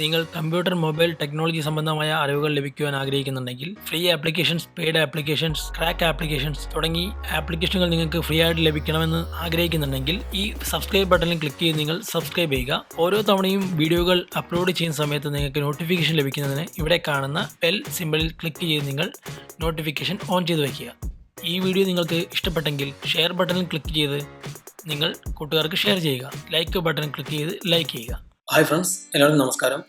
നിങ്ങൾ computer mobile technology സംബന്ധമായ അറിവുകൾ ലഭിക്കുവാൻ ആഗ്രഹിക്കുന്നുണ്ടെങ്കിൽ free applications paid applications crack applications തുടങ്ങി ആപ്ലിക്കേഷനുകൾ നിങ്ങൾക്ക് ഫ്രീ ആയിട്ട് ലഭിക്കണമെന്ന് ആഗ്രഹിക്കുന്നുണ്ടെങ്കിൽ ഈ സബ്സ്ക്രൈബ് ബട്ടണിൽ ക്ലിക്ക് ചെയ്ത് നിങ്ങൾ സബ്സ്ക്രൈബ് ചെയ്യുക. ഓരോ തവണയും വീഡിയോകൾ അപ്ലോഡ് ചെയ്യുന്ന സമയത്ത് നിങ്ങൾക്ക് നോട്ടിഫിക്കേഷൻ ലഭിക്കുന്നതിന് ഇവിടെ കാണുന്ന ബെൽ സിമ്പിളിൽ ക്ലിക്ക് ചെയ്ത് നിങ്ങൾ നോട്ടിഫിക്കേഷൻ ഓൺ ചെയ്ത് വയ്ക്കുക. ഈ വീഡിയോ നിങ്ങൾക്ക് ഇഷ്ടപ്പെട്ടെങ്കിൽ ഷെയർ ബട്ടണിൽ ക്ലിക്ക് ചെയ്ത് നിങ്ങൾ കൂട്ടുകാർക്ക് ഷെയർ ചെയ്യുക. ലൈക്ക് ബട്ടൺ ക്ലിക്ക് ചെയ്ത് ലൈക്ക് ചെയ്യുക. ഹായ് ഫ്രണ്ട്സ് എല്ലാവർക്കും നമസ്കാരം.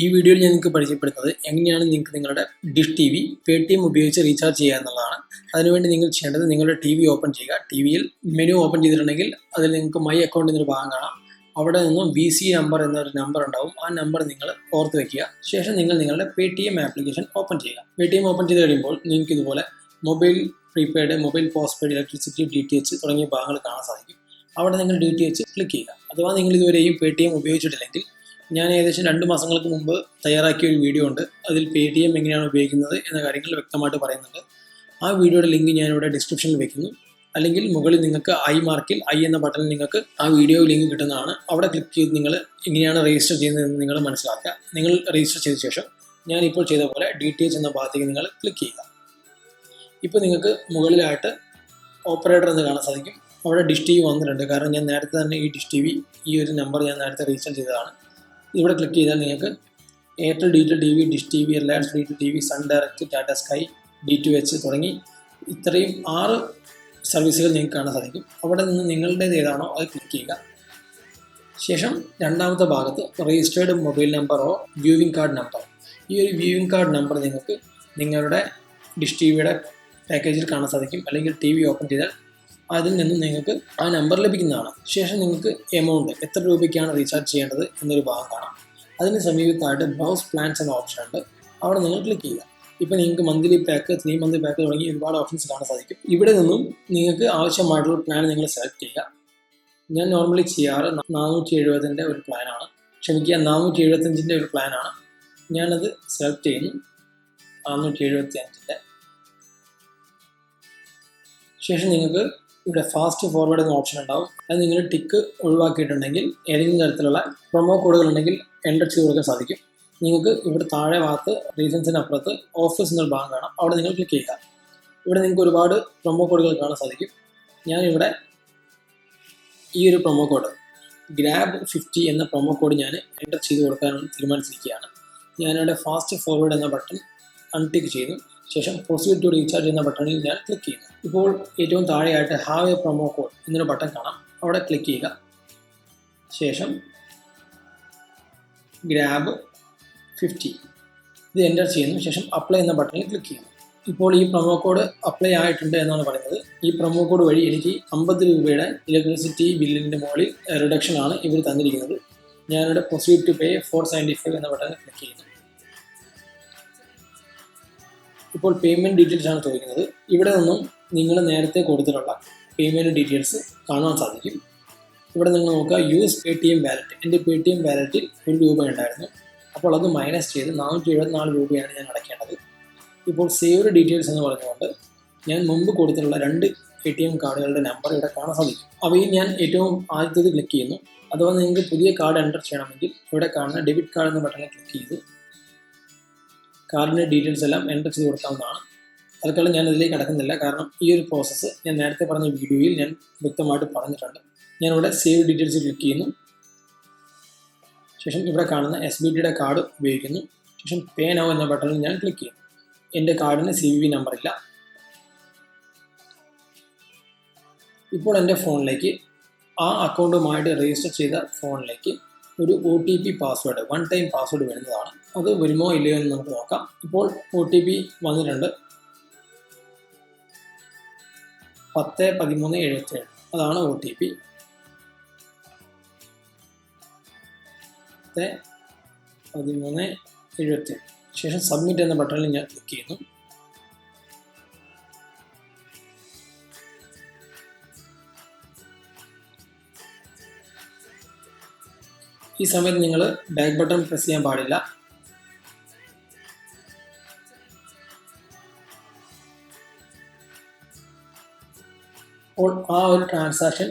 ഈ വീഡിയോയിൽ ഞാൻ നിങ്ങൾക്ക് പരിചയപ്പെടുത്തുന്നത് എങ്ങനെയാണ് നിങ്ങൾക്ക് നിങ്ങളുടെ dish T V Paytm ഉപയോഗിച്ച് റീചാർജ് ചെയ്യുക എന്നുള്ളതാണ്. അതിനുവേണ്ടി നിങ്ങൾ ചെയ്യേണ്ടത് നിങ്ങളുടെ ടി വി ഓപ്പൺ ചെയ്യുക. ടി വിയിൽ മെനു ഓപ്പൺ ചെയ്തിട്ടുണ്ടെങ്കിൽ അതിൽ നിങ്ങൾക്ക് മൈ അക്കൗണ്ട് എന്നൊരു ഭാഗം കാണാം. അവിടെ നിന്നും വി സി നമ്പർ എന്നൊരു നമ്പർ ഉണ്ടാവും. ആ നമ്പർ നിങ്ങൾ ഓർത്ത് വെക്കുക. ശേഷം നിങ്ങൾ നിങ്ങളുടെ Paytm application open ചെയ്യുക. പേ ടി എം ഓപ്പൺ ചെയ്ത് കഴിയുമ്പോൾ നിങ്ങൾക്ക് ഇതുപോലെ mobile prepaid mobile postpaid electricity D T H തുടങ്ങിയ ഭാഗങ്ങൾ കാണാൻ സാധിക്കും. അവിടെ നിങ്ങൾ ഡി ടി എച്ച് ക്ലിക്ക് ചെയ്യുക. അഥവാ നിങ്ങൾ ഇതുവരെയും പേ ടി എം ഉപയോഗിച്ചിട്ടില്ലെങ്കിൽ ഞാൻ ഏകദേശം രണ്ട് മാസങ്ങൾക്ക് മുമ്പ് തയ്യാറാക്കിയ ഒരു വീഡിയോ ഉണ്ട്. അതിൽ പേ ടി എം എങ്ങനെയാണ് ഉപയോഗിക്കുന്നത് എന്ന കാര്യങ്ങൾ വ്യക്തമായിട്ട് പറയുന്നുണ്ട്. ആ വീഡിയോയുടെ ലിങ്ക് ഞാനിവിടെ ഡിസ്ക്രിപ്ഷനിൽ വെക്കുന്നു. അല്ലെങ്കിൽ മുകളിൽ നിങ്ങൾക്ക് ഐ മാർക്കിൽ ഐ എന്ന ബട്ടണിൽ നിങ്ങൾക്ക് ആ വീഡിയോ ലിങ്ക് കിട്ടുന്നതാണ്. അവിടെ ക്ലിക്ക് ചെയ്ത് നിങ്ങൾ എങ്ങനെയാണ് രജിസ്റ്റർ ചെയ്യുന്നതെന്ന് നിങ്ങൾ മനസ്സിലാക്കുക. നിങ്ങൾ രജിസ്റ്റർ ചെയ്ത ശേഷം ഞാൻ ഇപ്പോൾ ചെയ്ത പോലെ ഡി ടി എച്ച് എന്ന ഭാഗത്തേക്ക് നിങ്ങൾ ക്ലിക്ക് ചെയ്യുക. ഇപ്പോൾ നിങ്ങൾക്ക് മുകളിലായിട്ട് ഓപ്പറേറ്റർ എന്ന് കാണാൻ സാധിക്കും. അവിടെ ഡിഷ് ടി വി വന്നിട്ടുണ്ട്. കാരണം ഞാൻ നേരത്തെ തന്നെ ഈ ഡിഷ് ടി വി ഈ ഒരു നമ്പർ ഞാൻ നേരത്തെ രജിസ്റ്റർ ചെയ്തതാണ്. ഇവിടെ ക്ലിക്ക് ചെയ്താൽ നിങ്ങൾക്ക് Airtel D two V Dish T V Reliance D T V Sun Direct Tata Sky D two H തുടങ്ങി ഇത്രയും ആറ് സർവീസുകൾ നിങ്ങൾക്ക് കാണാൻ സാധിക്കും. അവിടെ നിന്ന് നിങ്ങളുടേത് ഏതാണോ അത് ക്ലിക്ക് ചെയ്യുക. ശേഷം രണ്ടാമത്തെ ഭാഗത്ത് രജിസ്റ്റേർഡ് മൊബൈൽ നമ്പറോ വ്യൂവിംഗ് കാർഡ് നമ്പറോ ഈ ഒരു വ്യൂവിംഗ് കാർഡ് നമ്പർ നിങ്ങൾക്ക് നിങ്ങളുടെ ഡിഷ് ടി വിയുടെ പാക്കേജിൽ കാണാൻ സാധിക്കും. അല്ലെങ്കിൽ ടി വി ഓപ്പൺ ചെയ്താൽ അതിൽ നിന്നും നിങ്ങൾക്ക് ആ നമ്പർ ലഭിക്കുന്നതാണ്. ശേഷം നിങ്ങൾക്ക് എമൗണ്ട് എത്ര രൂപയ്ക്കാണ് റീചാർജ് ചെയ്യേണ്ടത് എന്നൊരു ഭാഗം കാണാം. അതിന് സമീപത്തായിട്ട് ബ്രൗസ് പ്ലാൻസ് എന്ന ഓപ്ഷൻ ഉണ്ട്. അവിടെ നിങ്ങൾ ക്ലിക്ക് ചെയ്യുക. ഇപ്പോൾ നിങ്ങൾക്ക് monthly pack three monthly pack തുടങ്ങി ഒരുപാട് ഓപ്ഷൻസ് കാണാൻ സാധിക്കും. ഇവിടെ നിന്നും നിങ്ങൾക്ക് ആവശ്യമായിട്ടുള്ള പ്ലാൻ നിങ്ങൾ സെലക്ട് ചെയ്യുക. ഞാൻ നോർമലി ചെയ്യാറ് നാനൂറ്റി എഴുപതിന്റെ ഒരു പ്ലാനാണ് ക്ഷമിക്കുക നാനൂറ്റി എഴുപത്തഞ്ചിന്റെ ഒരു പ്ലാനാണ് ഞാനത് സെലക്ട് ചെയ്യുന്നു. നാനൂറ്റി എഴുപത്തി അഞ്ചിന്റെ ശേഷം നിങ്ങൾക്ക് ഇവിടെ ഫാസ്റ്റ് ഫോർവേഡ് എന്ന ഓപ്ഷൻ ഉണ്ടാവും. അത് നിങ്ങൾ ടിക്ക് ഒഴിവാക്കിയിട്ടുണ്ടെങ്കിൽ ഏതെങ്കിലും തരത്തിലുള്ള പ്രൊമോ കോഡുകൾ ഉണ്ടെങ്കിൽ എന്റർ ചെയ്ത് കൊടുക്കാൻ സാധിക്കും. നിങ്ങൾക്ക് ഇവിടെ താഴെ ഭാഗത്ത് റീസൺസിന് അപ്പുറത്ത് ഓഫീസ് എന്നൊരു ഭാഗം കാണാം. അവിടെ നിങ്ങൾ ക്ലിക്ക് ചെയ്യുക. ഇവിടെ നിങ്ങൾക്ക് ഒരുപാട് പ്രൊമോ കോഡുകൾ കാണാൻ സാധിക്കും. ഞാനിവിടെ ഈ ഒരു പ്രൊമോ കോഡ് ഗ്രാബ് ഫിഫ്റ്റി എന്ന പ്രൊമോ കോഡ് ഞാൻ എന്റർ ചെയ്ത് കൊടുക്കാൻ തീരുമാനിച്ചിരിക്കുകയാണ്. ഞാനിവിടെ ഫാസ്റ്റ് ഫോർവേഡ് എന്ന ബട്ടൺ അൺടിക്ക് ചെയ്തു ശേഷം പ്രൊസീഡ് ടു റീചാർജ് എന്ന ബട്ടണിൽ ഞാൻ ക്ലിക്ക് ചെയ്യുക. ഇപ്പോൾ ഏറ്റവും താഴെയായിട്ട് ഹാവ് എ പ്രൊമോ കോഡ് എന്നൊരു ബട്ടൺ കാണാം. അവിടെ ക്ലിക്ക് ചെയ്യുക. ശേഷം ഗ്രാബ് ഫിഫ്റ്റി ഇത് എന്റർ ചെയ്യുന്നു. ശേഷം അപ്ലൈ എന്ന ബട്ടണിൽ ക്ലിക്ക് ചെയ്യുന്നു. ഇപ്പോൾ ഈ പ്രൊമോ കോഡ് അപ്ലൈ ആയിട്ടുണ്ട് എന്നാണ് പറയുന്നത്. ഈ പ്രൊമോ കോഡ് വഴി എനിക്ക് അമ്പത് രൂപയുടെ ഇലക്ട്രിസിറ്റി ബില്ലിന്റെ മുകളിൽ റിഡക്ഷൻ ആണ് ഇവർ തന്നിരിക്കുന്നത്. ഞാനിവിടെ proceed to pay four seventy five എന്ന ബട്ടൺ ക്ലിക്ക് ചെയ്യുന്നു. ഇപ്പോൾ പേയ്മെന്റ് ഡീറ്റെയിൽസ് ആണ് ചോദിക്കുന്നത്. ഇവിടെ നിന്നും നിങ്ങൾ നേരത്തെ കൊടുത്തിട്ടുള്ള പേയ്മെന്റ് ഡീറ്റെയിൽസ് കാണുവാൻ സാധിക്കും. ഇവിടെ നിങ്ങൾ നോക്കുക use Paytm wallet എന്റെ പേ ടി എം വാലറ്റിൽ ഒരു രൂപ ഉണ്ടായിരുന്നു. അപ്പോൾ അത് മൈനസ് ചെയ്ത് നാനൂറ്റി എഴുപത്തിനാല് രൂപയാണ് ഞാൻ അടയ്ക്കേണ്ടത്. ഇപ്പോൾ സേവ്ഡ് ഡീറ്റെയിൽസ് എന്ന് പറഞ്ഞുകൊണ്ട് ഞാൻ മുമ്പ് കൊടുത്തിട്ടുള്ള രണ്ട് എ ടി എം കാർഡുകളുടെ നമ്പർ ഇവിടെ കാണാൻ സാധിക്കും. അവയിൽ ഞാൻ ഏറ്റവും ആദ്യത്തേത് ക്ലിക്ക് ചെയ്യുന്നു. അഥവാ നിങ്ങൾക്ക് പുതിയ കാർഡ് എന്റർ ചെയ്യണമെങ്കിൽ ഇവിടെ കാണുന്ന ഡെബിറ്റ് കാർഡ് എന്ന ബട്ടണിൽ ക്ലിക്ക് ചെയ്ത് കാർഡിന്റെ ഡീറ്റെയിൽസ് എല്ലാം എന്റർ ചെയ്ത് കൊടുക്കാവുന്നതാണ്. തൽക്കാലം ഞാൻ ഇതിലേക്ക് കടക്കുന്നില്ല. കാരണം ഈ ഒരു പ്രോസസ്സ് ഞാൻ നേരത്തെ പറഞ്ഞ വീഡിയോയിൽ ഞാൻ വ്യക്തമായിട്ട് പറഞ്ഞിട്ടുണ്ട്. ഞാനിവിടെ സേവ് ഡീറ്റെയിൽസ് ക്ലിക്ക് ചെയ്യുന്നു. ശേഷം ഇവിടെ കാണുന്ന എസ് ബി ടിയുടെ കാർഡ് ഉപയോഗിക്കുന്നു. ശേഷം പേ നൗ എന്ന ബട്ടണിൽ ഞാൻ ക്ലിക്ക് ചെയ്യുന്നു. എന്റെ കാർഡിന് സി വി ഇല്ല. ഇപ്പോൾ എന്റെ ഫോണിലേക്ക് ആ അക്കൗണ്ടുമായിട്ട് രജിസ്റ്റർ ചെയ്ത ഫോണിലേക്ക് ഒരു O T P password one time password വരുന്നതാണ്. അത് വരുമോ ഇല്ലയോ എന്ന് നമുക്ക് നോക്കാം. ഇപ്പോൾ ഒ ടി പി വന്നിട്ടുണ്ട്. പത്ത് പതിമൂന്ന് എഴുപത്തേഴ്. അതാണ് ഒ ടി പി പത്ത് പതിമൂന്ന് എഴുപത്തേഴ്. ശേഷം സബ്മിറ്റ് എന്ന ബട്ടണിൽ ഞാൻ ക്ലിക്ക് ചെയ്യുന്നു. ഈ സമയത്ത് നിങ്ങൾ ബാക്ക് ബട്ടൺ പ്രസ് ചെയ്യാൻ പാടില്ല. അപ്പോൾ ആ ഒരു ട്രാൻസാക്ഷൻ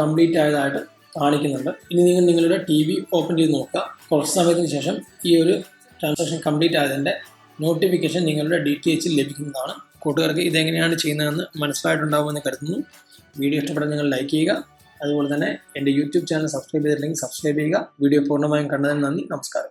കംപ്ലീറ്റ് ആയതായിട്ട് കാണിക്കുന്നുണ്ട്. ഇനി നിങ്ങൾ നിങ്ങളുടെ ടി വി ഓപ്പൺ ചെയ്ത് നോക്കുക. കുറച്ച് സമയത്തിന് ശേഷം ഈ ഒരു ട്രാൻസാക്ഷൻ കംപ്ലീറ്റ് ആയതിന്റെ നോട്ടിഫിക്കേഷൻ നിങ്ങളുടെ ഡി ടി എച്ചിൽ ലഭിക്കുന്നതാണ്. കൂട്ടുകാർക്ക് ഇതെങ്ങനെയാണ് ചെയ്യുന്നതെന്ന് മനസ്സിലായിട്ടുണ്ടാകുമെന്ന് കരുതുന്നു. വീഡിയോ ഇഷ്ടപ്പെട്ടാൽ നിങ്ങൾ ലൈക്ക് ചെയ്യുക. അതുപോലെ തന്നെ എന്റെ യൂട്യൂബ് ചാനൽ സബ്സ്ക്രൈബ് ചെയ്തിട്ടില്ലെങ്കിൽ സബ്സ്ക്രൈബ് ചെയ്യുക. വീഡിയോ പൂർണമായും കണ്ടതിന് നന്ദി. നമസ്കാരം.